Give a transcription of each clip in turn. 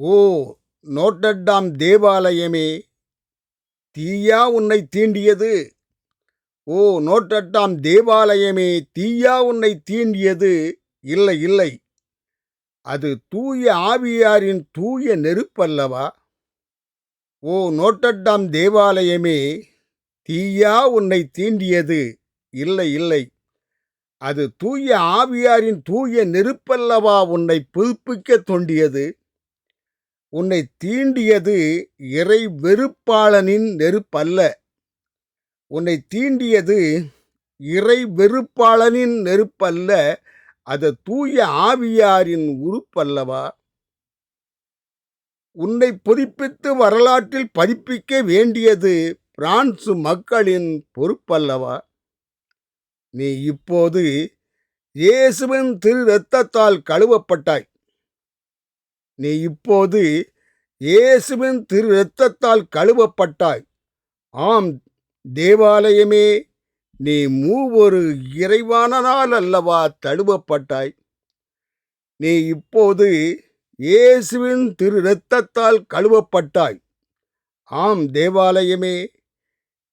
ஓ நோட்டர்டாம் தேவாலயமே தீயா உன்னை தீண்டியது. ஓ நோட்டர்டாம் தேவாலயமே தீயா உன்னை தீண்டியது. இல்லை இல்லை. அது தூய ஆவியாரின் தூய நெருப்பல்லவா? ஓ நோட்டர்டாம் தேவாலயமே தீயா உன்னை தீண்டியது. இல்லை இல்லை. அது தூய ஆவியாரின் தூய நெருப்பல்லவா உன்னை புதுப்பிக்க தோண்டியது. உன்னை தீண்டியது இறை வெறுப்பாளனின் நெருப்பல்ல. உன்னை தீண்டியது இறை வெறுப்பாளனின் நெருப்பல்ல. அது தூய ஆவியாரின் உறுப்பல்லவா? உன்னை புதுப்பித்து வரலாற்றில் பதிப்பிக்க வேண்டியது பிரான்சு மக்களின் பொறுப்பல்லவா? நீ இப்போது இயேசுவின் திரு இரத்தத்தால் கழுவப்பட்டாய். நீ இப்போது இயேசுவின் திரு இரத்தத்தால் கழுவப்பட்டாய். ஆம் தேவாலயமே நீ மூவொரு இறைவானனால் அல்லவா தழுவப்பட்டாய்? நீ இப்போது இயேசுவின் திரு இரத்தத்தால் கழுவப்பட்டாய். ஆம் தேவாலயமே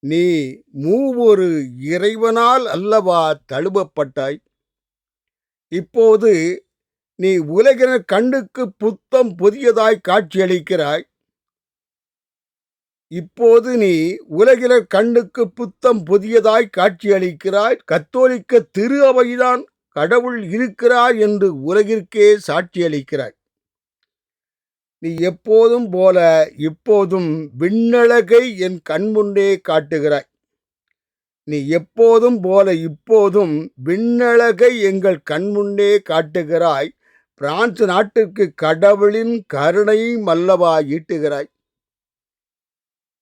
நீ மூவொரு இறைவனால் அல்லவா தழுவப்பட்டாய்? இப்போது நீ உலகினர் கண்ணுக்கு புத்தம் புதியதாய் காட்சியளிக்கிறாய். இப்போது நீ உலகினர் கண்ணுக்கு புத்தம் புதியதாய் காட்சியளிக்கிறாய். கத்தோலிக்க திரு அவைதான் கடவுள் இருக்கிறார் என்று உலகிற்கே சாட்சியளிக்கிறாய். நீ எப்போதும் போல இப்போதும் விண்ணழகை என் கண்முன்னே காட்டுகிறாய். நீ எப்போதும் போல இப்போதும் விண்ணழகை எங்கள் கண்முன்னே காட்டுகிறாய். பிரான்ஸ் நாட்டிற்கு கடவுளின் கருணை மல்லவா ஈட்டுகிறாய்.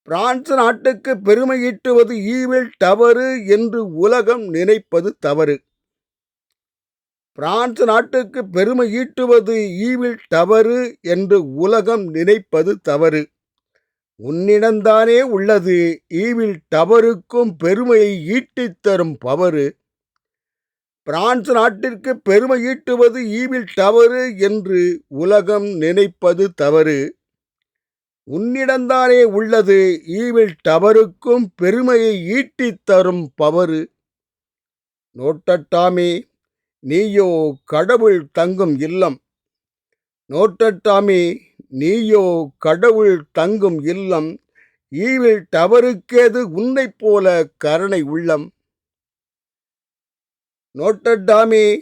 பிரான்ஸ் நாட்டுக்கு பெருமை ஈட்டுவது ஈவில் தவறு என்று உலகம் நினைப்பது தவறு. பிரான்ஸ் நாட்டுக்கு பெருமை ஈட்டுவது ஈவில் தவறு என்று உலகம் நினைப்பது தவறு. உன்னிடம்தானே உள்ளது ஈவில் தவறுக்கும் பெருமையை ஈட்டித் தரும் பவறு. பிரான்ஸ் நாட்டிற்கு பெருமை ஈட்டுவது ஈவில் தவறு என்று உலகம் நினைப்பது தவறு. உன்னிடந்தானே உள்ளது ஈவில் தவறுக்கும் பெருமையை ஈட்டித் தரும் பவறு. நோட்டட்டாமே நீயோ கடவுள் தங்கும் இல்லம். நோட்டட்டாமே நீயோ கடவுள் தங்கும் இல்லம். ஈவில் தவறுக்கேது உன்னைப் போல கருணை உள்ளம். நோட்டட்டாமே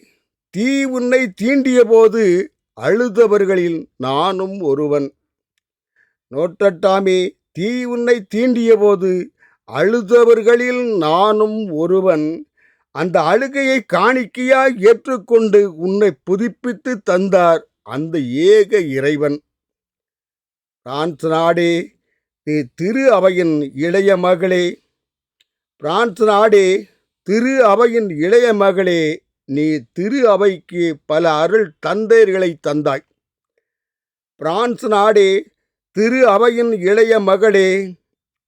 தீ உன்னை தீண்டிய போது அழுதவர்களில் நானும் ஒருவன். நோட்டட்டாமே தீ உன்னை தீண்டிய போது அழுதவர்களில் நானும் ஒருவன். அந்த அழுகையை காணிக்கையாய் ஏற்றுக்கொண்டு உன்னை புதுப்பித்து தந்தார் அந்த ஏக இறைவன். பிரான்ஸ் நாடே நீ திரு அவையின் இளைய மகளே. பிரான்ஸ் நாடே திரு அவையின் இளைய மகளே நீ திரு அவைக்கு பல அருள் தந்தையர்களை தந்தாய். பிரான்ஸ் நாடே திரு அவையின் இளைய மகளே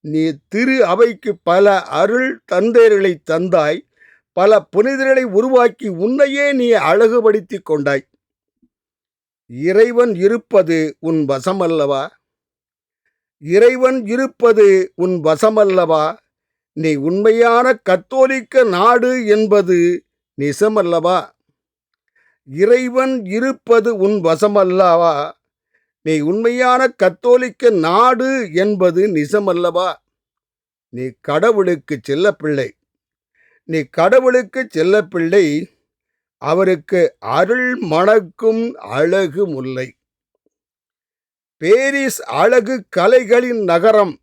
நீ திரு அவைக்கு பல அருள் தந்தையர்களை தந்தாய். பல புனிதர்களை உருவாக்கி உன்னையே நீ அழகுபடுத்தி கொண்டாய். இறைவன் இருப்பது உன் வசமல்லவா? இறைவன் இருப்பது உன் வசமல்லவா? நீ உண்மையான கத்தோலிக்க நாடு என்பது நிசமல்லவா? இறைவன் இருப்பது உன் வசமல்லவா? நீ உண்மையான கத்தோலிக்க நாடு என்பது நிசமல்லவா? நீ கடவுளுக்கு செல்ல பிள்ளை நீ கடவுளுக்கு செல்ல பிள்ளை அவருக்கு அருள் மணக்கும் அழகு முல்லை பேரிஸ் அழகு கலைகளின் நகரம்.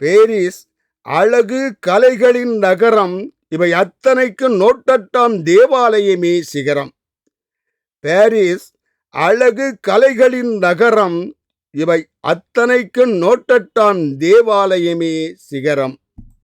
பேரிஸ் அழகு கலைகளின் நகரம் இவை அத்தனைக்கும் நோட்டட்டாம் தேவாலயமே சிகரம். பாரிஸ் அழகு கலைகளின் நகரம் இவை அத்தனைக்கும் நோட்டட்டாம் தேவாலயமே சிகரம்.